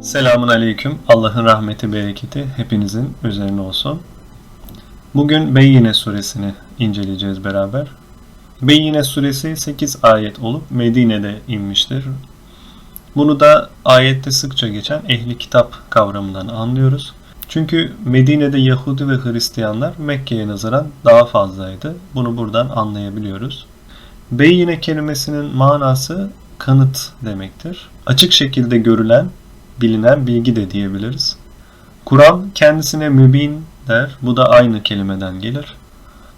Selamun Aleyküm. Allah'ın rahmeti, bereketi hepinizin üzerine olsun. Bugün Beyyine suresini inceleyeceğiz beraber. Beyyine suresi 8 ayet olup Medine'de inmiştir. Bunu da ayette sıkça geçen ehli kitap kavramından anlıyoruz. Çünkü Medine'de Yahudi ve Hristiyanlar Mekke'ye nazaran daha fazlaydı. Bunu buradan anlayabiliyoruz. Beyyine kelimesinin manası kanıt demektir. Açık şekilde görülen bilinen bilgi de diyebiliriz. Kur'an kendisine mübin der. Bu da aynı kelimeden gelir.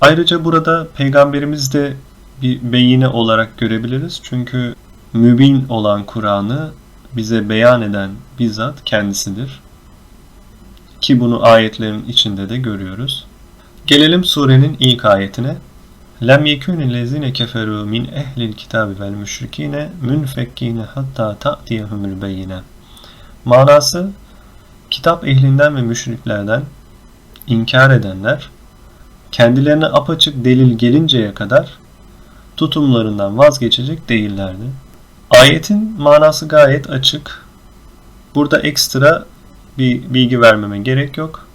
Ayrıca burada peygamberimiz de bir beyine olarak görebiliriz. Çünkü mübin olan Kur'an'ı bize beyan eden bizzat kendisidir. Ki bunu ayetlerin içinde de görüyoruz. Gelelim surenin ilk ayetine. Yekûnil lezine keferû min ehlil kitabi vel müşrikine münfekkine hatta ta'tiyehumul beyine. Manası kitap ehlinden ve müşriklerden inkar edenler kendilerine apaçık delil gelinceye kadar tutumlarından vazgeçecek değillerdi. Ayetin manası gayet açık. Burada ekstra bir bilgi vermeme gerek yok.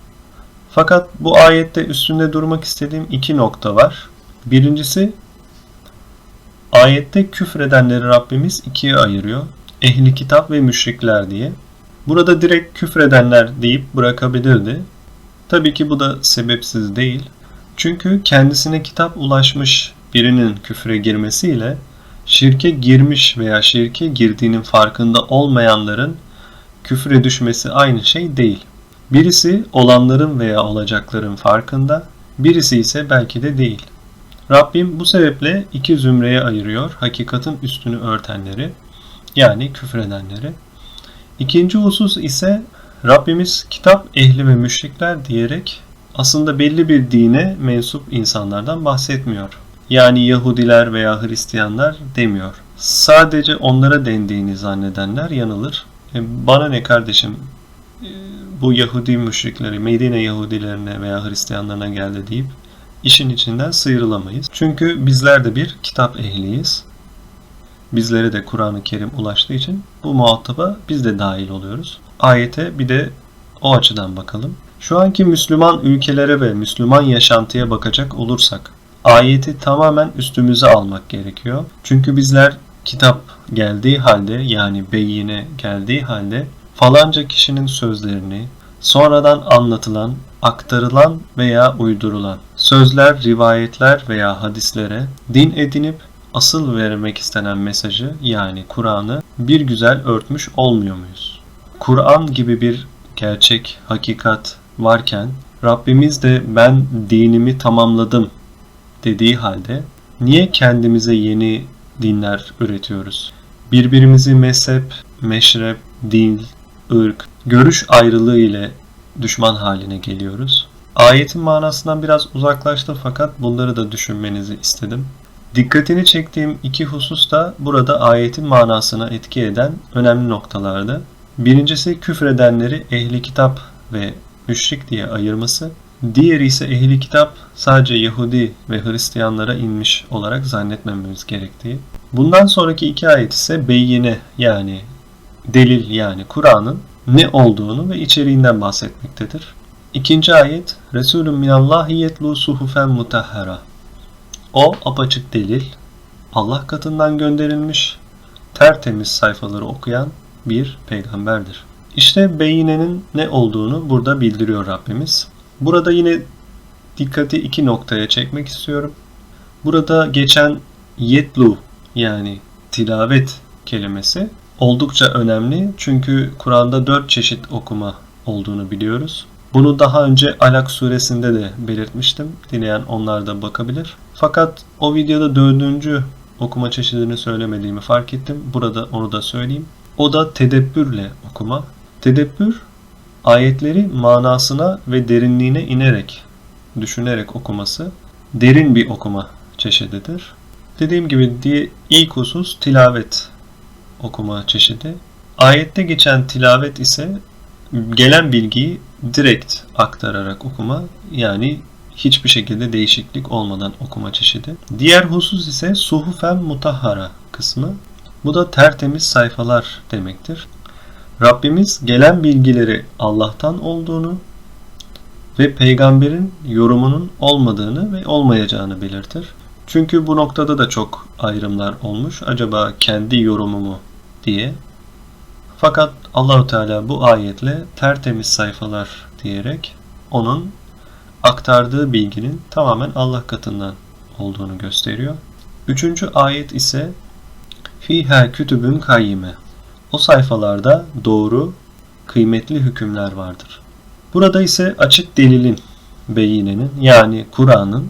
Fakat bu ayette üstünde durmak istediğim iki nokta var. Birincisi ayette küfredenleri Rabbimiz ikiye ayırıyor. Ehli kitap ve müşrikler diye. Burada direkt küfredenler deyip bırakabilirdi. Tabii ki bu da sebepsiz değil. Çünkü kendisine kitap ulaşmış birinin küfre girmesiyle şirke girmiş veya şirke girdiğinin farkında olmayanların küfre düşmesi aynı şey değil. Birisi olanların veya olacakların farkında, birisi ise belki de değil. Rabbim bu sebeple iki zümreye ayırıyor hakikatin üstünü örtenleri yani küfredenleri. İkinci husus ise Rabbimiz kitap ehli ve müşrikler diyerek aslında belli bir dine mensup insanlardan bahsetmiyor. Yani Yahudiler veya Hristiyanlar demiyor. Sadece onlara dendiğini zannedenler yanılır. E bana ne kardeşim e, bu Yahudi müşrikleri Medine Yahudilerine veya Hristiyanlarına geldi deyip işin içinden sıyrılamayız. Çünkü bizler de bir kitap ehliyiz bizlere de Kur'an-ı Kerim ulaştığı için bu muhataba biz de dahil oluyoruz. Ayete bir de o açıdan bakalım. Şu anki Müslüman ülkelere ve Müslüman yaşantıya bakacak olursak ayeti tamamen üstümüze almak gerekiyor. Çünkü bizler kitap geldiği halde yani beyine geldiği halde falanca kişinin sözlerini sonradan anlatılan, aktarılan veya uydurulan sözler, rivayetler veya hadislere din edinip asıl vermek istenen mesajı yani Kur'an'ı bir güzel örtmüş olmuyor muyuz? Kur'an gibi bir gerçek, hakikat varken Rabbimiz de ben dinimi tamamladım dediği halde niye kendimize yeni dinler üretiyoruz? Birbirimizi mezhep, meşrep, din, ırk, görüş ayrılığı ile düşman haline geliyoruz. Ayetin manasından biraz uzaklaştım fakat bunları da düşünmenizi istedim. Dikkatini çektiğim iki husus da burada ayetin manasına etki eden önemli noktalardı. Birincisi küfredenleri ehli kitap ve müşrik diye ayırması. Diğeri ise ehli kitap sadece Yahudi ve Hristiyanlara inmiş olarak zannetmememiz gerektiği. Bundan sonraki iki ayet ise beyyine yani delil yani Kur'an'ın ne olduğunu ve içeriğinden bahsetmektedir. İkinci ayet Resulün minallahi yetlu suhufen mutahhara o apaçık delil, Allah katından gönderilmiş, tertemiz sayfaları okuyan bir peygamberdir. İşte beyinenin ne olduğunu burada bildiriyor Rabbimiz. Burada yine dikkati iki noktaya çekmek istiyorum. Burada geçen yetlu yani tilavet kelimesi oldukça önemli. Çünkü Kur'an'da dört çeşit okuma olduğunu biliyoruz. Bunu daha önce Alak suresinde de belirtmiştim. Dileyen onlar da bakabilir. Fakat o videoda dördüncü okuma çeşidini söylemediğimi fark ettim. Burada onu da söyleyeyim. O da tedebbürle okuma. Tedebbür ayetleri manasına ve derinliğine inerek, düşünerek okuması derin bir okuma çeşididir. Dediğim gibi diye ilk husus tilavet okuma çeşidi. Ayette geçen tilavet ise gelen bilgiyi direkt aktararak okuma yani hiçbir şekilde değişiklik olmadan okuma çeşidi. Diğer husus ise suhufen mutahhara kısmı. Bu da tertemiz sayfalar demektir. Rabbimiz gelen bilgileri Allah'tan olduğunu ve peygamberin yorumunun olmadığını ve olmayacağını belirtir. Çünkü bu noktada da çok ayrımlar olmuş. Acaba kendi yorumu mu diye. Fakat Allahu Teala bu ayetle tertemiz sayfalar diyerek onun aktardığı bilginin tamamen Allah katından olduğunu gösteriyor. Üçüncü ayet ise Fiha kütübün kayyime. O sayfalarda doğru, kıymetli hükümler vardır. Burada ise açık delilin, beyinenin yani Kur'an'ın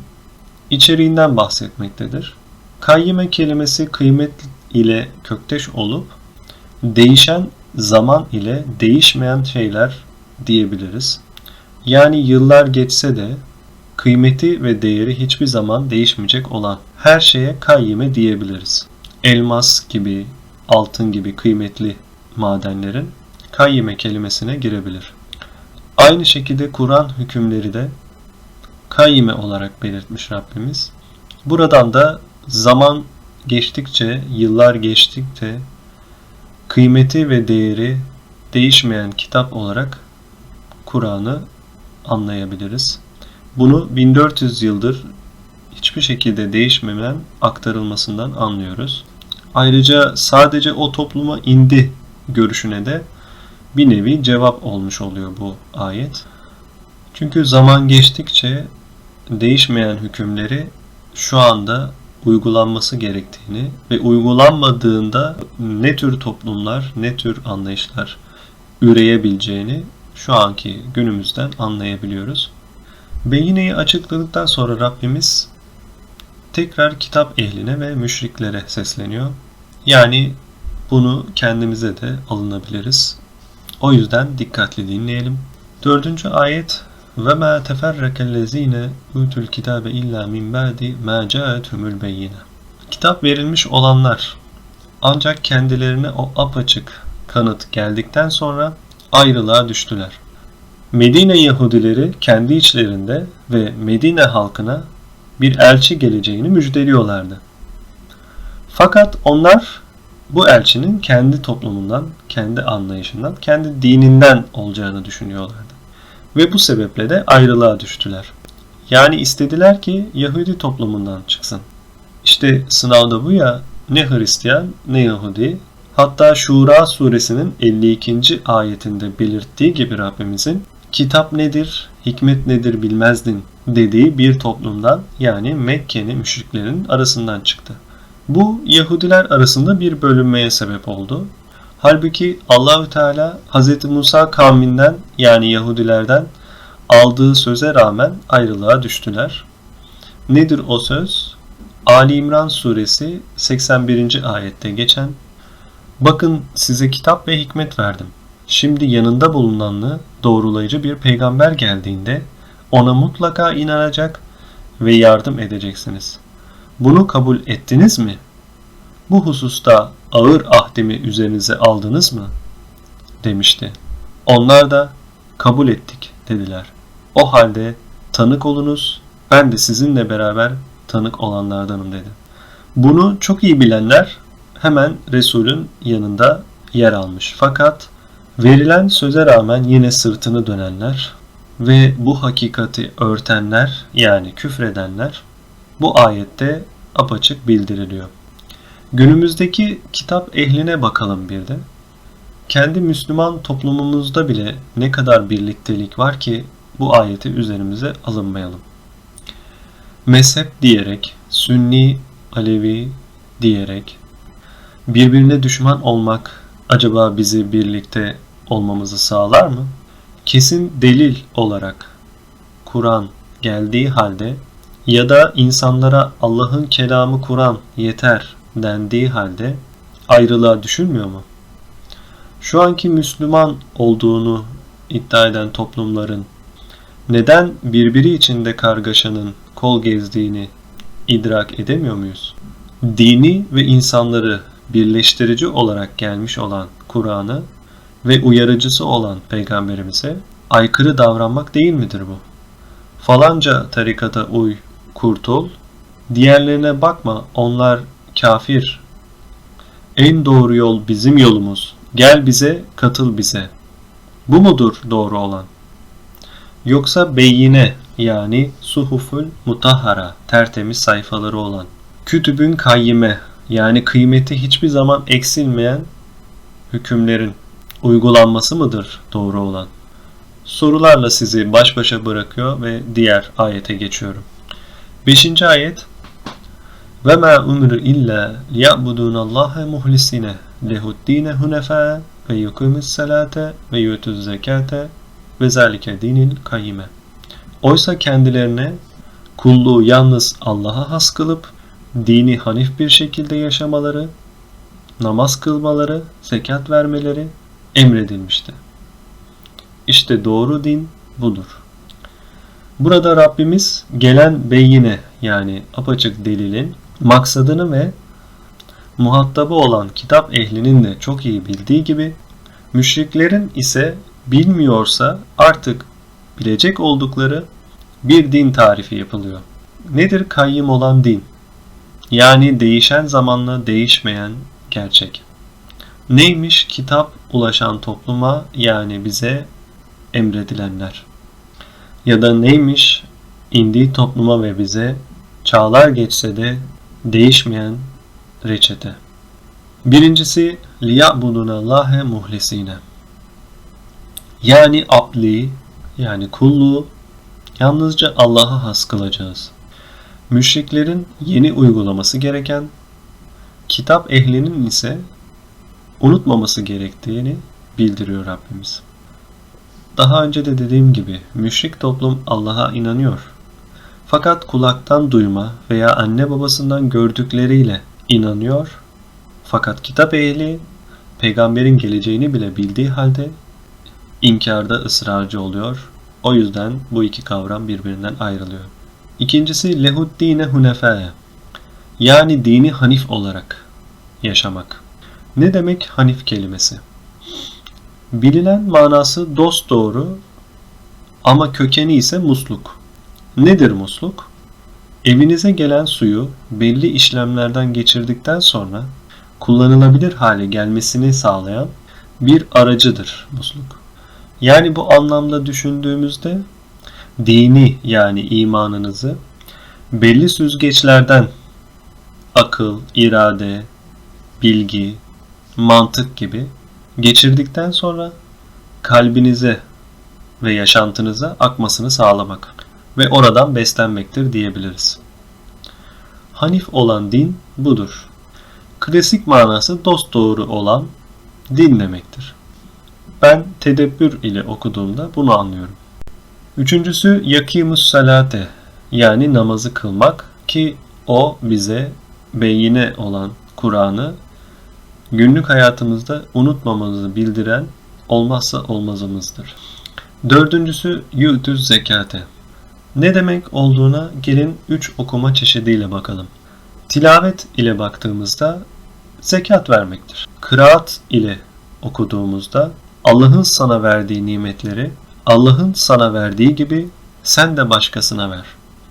içeriğinden bahsetmektedir. Kayyime kelimesi kıymet ile kökteş olup değişen zaman ile değişmeyen şeyler diyebiliriz. Yani yıllar geçse de kıymeti ve değeri hiçbir zaman değişmeyecek olan her şeye kayyime diyebiliriz. Elmas gibi, altın gibi kıymetli madenlerin kayyime kelimesine girebilir. Aynı şekilde Kur'an hükümleri de kayyime olarak belirtmiş Rabbimiz. Buradan da zaman geçtikçe, yıllar geçtikçe kıymeti ve değeri değişmeyen kitap olarak Kur'an'ı anlayabiliriz. Bunu 1400 yıldır hiçbir şekilde değişmemen aktarılmasından anlıyoruz. Ayrıca sadece o topluma indi görüşüne de bir nevi cevap olmuş oluyor bu ayet. Çünkü zaman geçtikçe değişmeyen hükümleri şu anda uygulanması gerektiğini ve uygulanmadığında ne tür toplumlar, ne tür anlayışlar üreyebileceğini şu anki günümüzden anlayabiliyoruz. Beyineyi açıkladıktan sonra Rabbimiz tekrar kitap ehline ve müşriklere sesleniyor. Yani bunu kendimize de alınabiliriz. O yüzden dikkatli dinleyelim. Dördüncü ayet ve ma teferrakellezine utul kitabe illa min ba'di ma ca'atuhumul beyine. Kitap verilmiş olanlar ancak kendilerine o apaçık kanıt geldikten sonra ayrılığa düştüler. Medine Yahudileri kendi içlerinde ve Medine halkına bir elçi geleceğini müjdeliyorlardı. Fakat onlar bu elçinin kendi toplumundan, kendi anlayışından, kendi dininden olacağını düşünüyorlardı. Ve bu sebeple de ayrılığa düştüler. Yani istediler ki Yahudi toplumundan çıksın. İşte sınavda bu ya ne Hristiyan ne Yahudi. Hatta Şura suresinin 52. ayetinde belirttiği gibi Rabbimizin kitap nedir, hikmet nedir bilmezdin dediği bir toplumdan yani Mekke'nin müşriklerin arasından çıktı. Bu Yahudiler arasında bir bölünmeye sebep oldu. Halbuki Allahü Teala Hz. Musa kavminden yani Yahudilerden aldığı söze rağmen ayrılığa düştüler. Nedir o söz? Ali İmran suresi 81. ayette geçen Bakın size kitap ve hikmet verdim. Şimdi yanında bulunanlı doğrulayıcı bir peygamber geldiğinde ona mutlaka inanacak ve yardım edeceksiniz. Bunu kabul ettiniz mi? Bu hususta ağır ahdimi üzerinize aldınız mı? demişti. Onlar da kabul ettik dediler. O halde tanık olunuz, ben de sizinle beraber tanık olanlardanım dedi. Bunu çok iyi bilenler hemen Resul'ün yanında yer almış. Fakat verilen söze rağmen yine sırtını dönenler ve bu hakikati örtenler yani küfredenler bu ayette apaçık bildiriliyor. Günümüzdeki kitap ehline bakalım bir de. Kendi Müslüman toplumumuzda bile ne kadar birliktelik var ki bu ayeti üzerimize alınmayalım. Mezhep diyerek, Sünni, Alevi diyerek birbirine düşman olmak acaba bizi birlikte olmamızı sağlar mı? Kesin delil olarak Kur'an geldiği halde ya da insanlara Allah'ın kelamı Kur'an yeter dendiği halde ayrılığa düşülmüyor mu? Şu anki Müslüman olduğunu iddia eden toplumların neden birbiri içinde kargaşanın kol gezdiğini idrak edemiyor muyuz? Dini ve insanları birleştirici olarak gelmiş olan Kur'an'ı ve uyarıcısı olan peygamberimize aykırı davranmak değil midir bu? Falanca tarikata uy, kurtul, diğerlerine bakma onlar kafir. En doğru yol bizim yolumuz Gel bize, katıl bize. Bu mudur doğru olan? Yoksa beyine yani suhuful mutahhara tertemiz sayfaları olan, kütübün kayyime yani kıymeti hiçbir zaman eksilmeyen hükümlerin uygulanması mıdır doğru olan? Sorularla sizi baş başa bırakıyor ve diğer ayete geçiyorum. Beşinci ayet ve ma umru illa liya'budunallaha muhlisine lehu'd-dine hunefa ve yukimus salate ve yutuz zekate ve zalike dinil kayyime. Oysa kendilerine kulluğu yalnız Allah'a has kılıp dini hanif bir şekilde yaşamaları, namaz kılmaları, zekat vermeleri emredilmişti. İşte doğru din budur. Burada Rabbimiz gelen beyine yani apaçık delilin maksadını ve muhatabı olan kitap ehlinin de çok iyi bildiği gibi müşriklerin ise bilmiyorsa artık bilecek oldukları bir din tarifi yapılıyor. Nedir kayyım olan din? Yani değişen zamanla değişmeyen gerçek. Neymiş kitap ulaşan topluma yani bize emredilenler? Ya da neymiş indiği topluma ve bize çağlar geçse de değişmeyen reçete? Birincisi liya'budun Allah'e muhlisine. Yani abli yani kulluğu yalnızca Allah'a has kılacağız. Müşriklerin yeni uygulaması gereken, kitap ehlinin ise unutmaması gerektiğini bildiriyor Rabbimiz. Daha önce de dediğim gibi müşrik toplum Allah'a inanıyor. Fakat kulaktan duyma veya anne babasından gördükleriyle inanıyor. Fakat kitap ehli peygamberin geleceğini bile bildiği halde inkarda ısrarcı oluyor. O yüzden bu iki kavram birbirinden ayrılıyor. İkincisi lehuddine hunefe yani dini hanif olarak yaşamak. Ne demek hanif kelimesi? Bilinen manası dost doğru ama kökeni ise musluk. Nedir musluk? Evinize gelen suyu belli işlemlerden geçirdikten sonra kullanılabilir hale gelmesini sağlayan bir aracıdır musluk. Yani bu anlamda düşündüğümüzde dini yani imanınızı belli süzgeçlerden akıl, irade, bilgi, mantık gibi geçirdikten sonra kalbinize ve yaşantınıza akmasını sağlamak ve oradan beslenmektir diyebiliriz. Hanif olan din budur. Klasik manası dost doğru olan din demektir. Ben tedebbür ile okuduğumda bunu anlıyorum. Üçüncüsü yakimus salate yani namazı kılmak ki o bize beyine olan Kur'an'ı günlük hayatımızda unutmamamızı bildiren olmazsa olmazımızdır. Dördüncüsü yu'tüz zekate. Ne demek olduğuna gelin üç okuma çeşidiyle bakalım. Tilavet ile baktığımızda zekat vermektir. Kıraat ile okuduğumuzda Allah'ın sana verdiği nimetleri Allah'ın sana verdiği gibi sen de başkasına ver.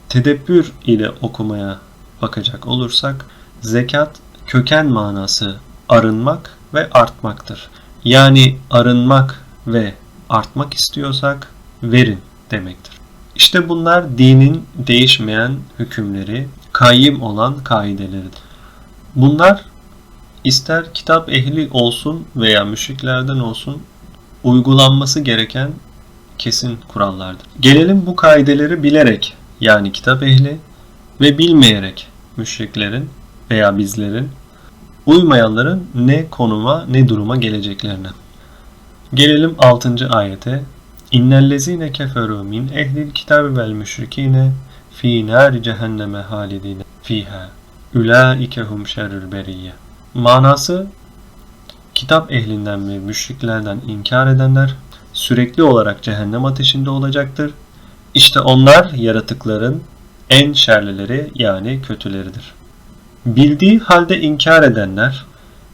Tedebbür ile okumaya bakacak olursak zekat köken manası arınmak ve artmaktır. Yani arınmak ve artmak istiyorsak verin demektir. İşte bunlar dinin değişmeyen hükümleri, kayyım olan kaideleridir. Bunlar ister kitap ehli olsun veya müşriklerden olsun uygulanması gereken kesin kurallardır. Gelelim bu kaideleri bilerek yani kitap ehli ve bilmeyerek müşriklerin veya bizlerin uymayanların ne konuma ne duruma geleceklerine. Gelelim 6. ayete. İnnellezine keferu min ehlil kitabi vel müşrikine fi nari cehenneme halidine fiha. Ulaike hum şerrül beriyye. Manası kitap ehlinden ve müşriklerden inkar edenler sürekli olarak cehennem ateşinde olacaktır. İşte onlar yaratıkların en şerlileri yani kötüleridir. Bildiği halde inkar edenler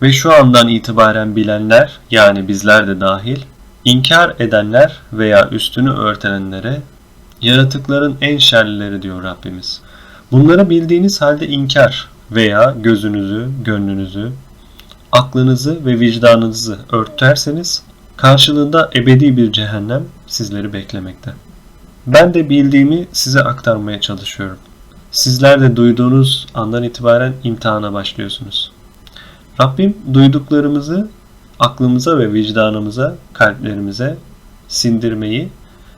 ve şu andan itibaren bilenler yani bizler de dahil inkar edenler veya üstünü örtenenlere yaratıkların en şerlileri diyor Rabbimiz. Bunları bildiğiniz halde inkar veya gözünüzü, gönlünüzü aklınızı ve vicdanınızı örterseniz karşılığında ebedi bir cehennem sizleri beklemekte. Ben de bildiğimi size aktarmaya çalışıyorum. Sizler de duyduğunuz andan itibaren imtihana başlıyorsunuz. Rabbim duyduklarımızı aklımıza ve vicdanımıza, kalplerimize sindirmeyi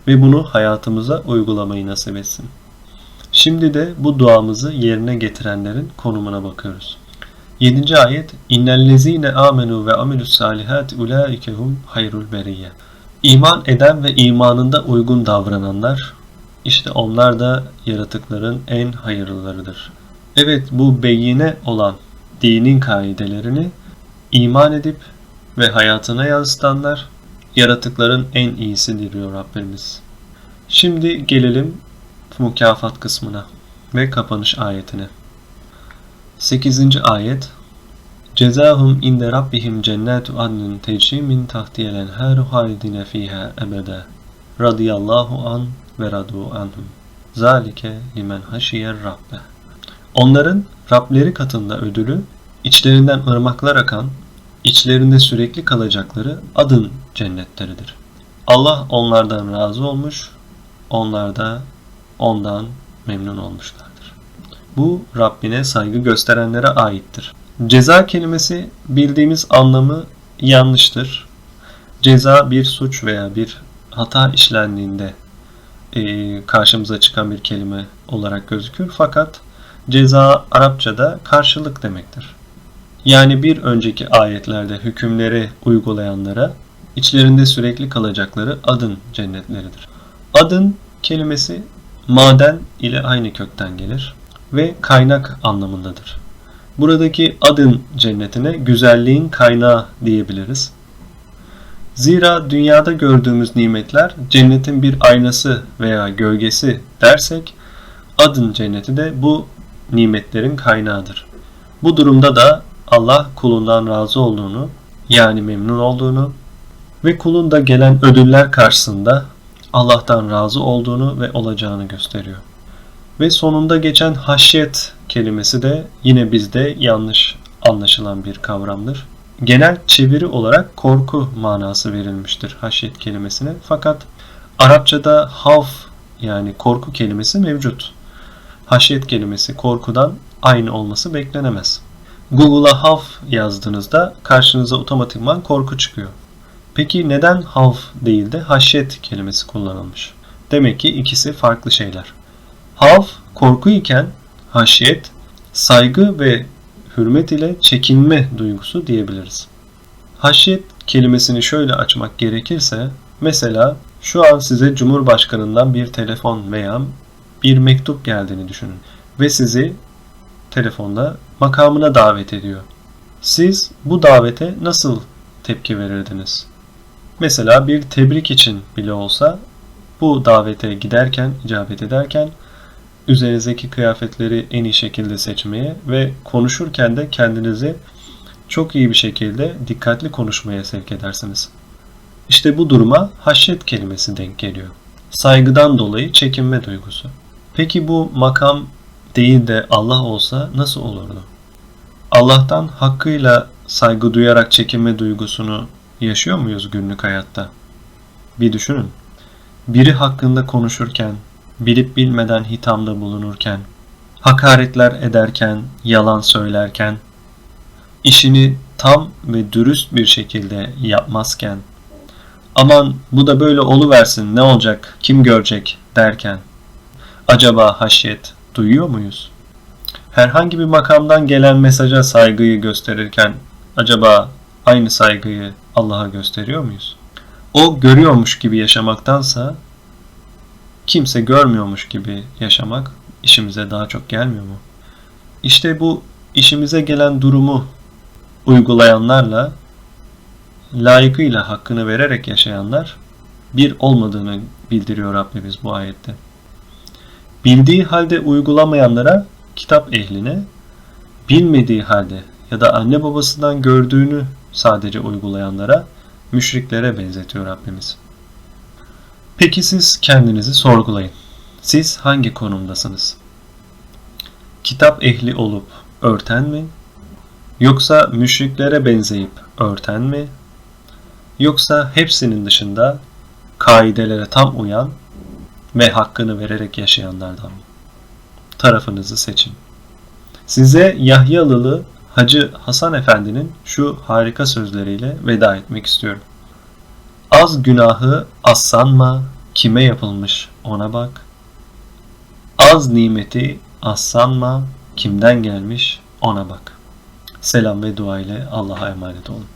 ve bunu hayatımıza uygulamayı nasip etsin. Şimdi de bu duamızı yerine getirenlerin konumuna bakıyoruz. 7. ayet İnnellezîne amenu ve amilus salihat ulaikehum hayrul beriyye. İman eden ve imanında uygun davrananlar işte onlar da yaratıkların en hayırlılarıdır. Evet bu beyine olan dinin kaidelerini iman edip ve hayatına yansıtanlar yaratıkların en iyisidir diyor Rabbimiz. Şimdi gelelim mükafat kısmına ve kapanış ayetine. 8. ayet Cezahum inde rabbihim cennetu adnin tecri min tahtiyel enharu halidine fiha ebede. Radiyallahu an ve radu anhum. Zalike limen haşiyer rabbe. Onların Rableri katında ödülü, içlerinden ırmaklar akan, içlerinde sürekli kalacakları adın cennetleridir. Allah onlardan razı olmuş, onlar da ondan memnun olmuşlardır. Bu Rabbine saygı gösterenlere aittir. Ceza kelimesi bildiğimiz anlamı yanlıştır. Ceza bir suç veya bir hata işlendiğinde e, karşımıza çıkan bir kelime olarak gözükür. Fakat ceza Arapçada karşılık demektir. Yani bir önceki ayetlerde hükümleri uygulayanlara içlerinde sürekli kalacakları adın cennetleridir. Adın kelimesi maden ile aynı kökten gelir ve kaynak anlamındadır. Buradaki adın cennetine güzelliğin kaynağı diyebiliriz. Zira dünyada gördüğümüz nimetler cennetin bir aynası veya gölgesi dersek adın cenneti de bu nimetlerin kaynağıdır. Bu durumda da Allah kulundan razı olduğunu yani memnun olduğunu ve kulun da gelen ödüller karşısında Allah'tan razı olduğunu ve olacağını gösteriyor. Ve sonunda geçen haşyet kelimesi de yine bizde yanlış anlaşılan bir kavramdır. Genel çeviri olarak korku manası verilmiştir haşyet kelimesine. Fakat Arapçada havf yani korku kelimesi mevcut. Haşyet kelimesi korkudan aynı olması beklenemez. Google'a havf yazdığınızda karşınıza otomatikman korku çıkıyor. Peki neden havf değil de haşyet kelimesi kullanılmış? Demek ki ikisi farklı şeyler. Havf korku iken haşyet saygı ve hürmet ile çekinme duygusu diyebiliriz. Haşyet kelimesini şöyle açmak gerekirse mesela şu an size Cumhurbaşkanından bir telefon veya bir mektup geldiğini düşünün ve sizi telefonda makamına davet ediyor. Siz bu davete nasıl tepki verirdiniz? Mesela bir tebrik için bile olsa bu davete giderken, icabet ederken üzerinizdeki kıyafetleri en iyi şekilde seçmeye ve konuşurken de kendinizi çok iyi bir şekilde dikkatli konuşmaya sevk edersiniz. İşte bu duruma haşyet kelimesi denk geliyor. Saygıdan dolayı çekinme duygusu. Peki bu makam değil de Allah olsa nasıl olurdu? Allah'tan hakkıyla saygı duyarak çekinme duygusunu yaşıyor muyuz günlük hayatta? Bir düşünün. Biri hakkında konuşurken, bilip bilmeden hitamda bulunurken, hakaretler ederken, yalan söylerken, işini tam ve dürüst bir şekilde yapmazken, aman bu da böyle oluversin ne olacak, kim görecek derken, acaba haşyet duyuyor muyuz? Herhangi bir makamdan gelen mesaja saygıyı gösterirken, acaba aynı saygıyı Allah'a gösteriyor muyuz? O görüyormuş gibi yaşamaktansa kimse görmüyormuş gibi yaşamak işimize daha çok gelmiyor mu? İşte bu işimize gelen durumu uygulayanlarla layıkıyla hakkını vererek yaşayanlar bir olmadığını bildiriyor Rabbimiz bu ayette. Bildiği halde uygulamayanlara kitap ehline, bilmediği halde ya da anne babasından gördüğünü sadece uygulayanlara, müşriklere benzetiyor Rabbimiz. Peki siz kendinizi sorgulayın. Siz hangi konumdasınız? Kitap ehli olup örten mi? Yoksa müşriklere benzeyip örten mi? Yoksa hepsinin dışında kaidelere tam uyan ve hakkını vererek yaşayanlardan? Tarafınızı seçin. Size Yahyalılı Hacı Hasan Efendi'nin şu harika sözleriyle veda etmek istiyorum. Az günahı az sanma, kime yapılmış ona bak. Az nimeti az sanma, kimden gelmiş ona bak. Selam ve dua ile Allah'a emanet olun.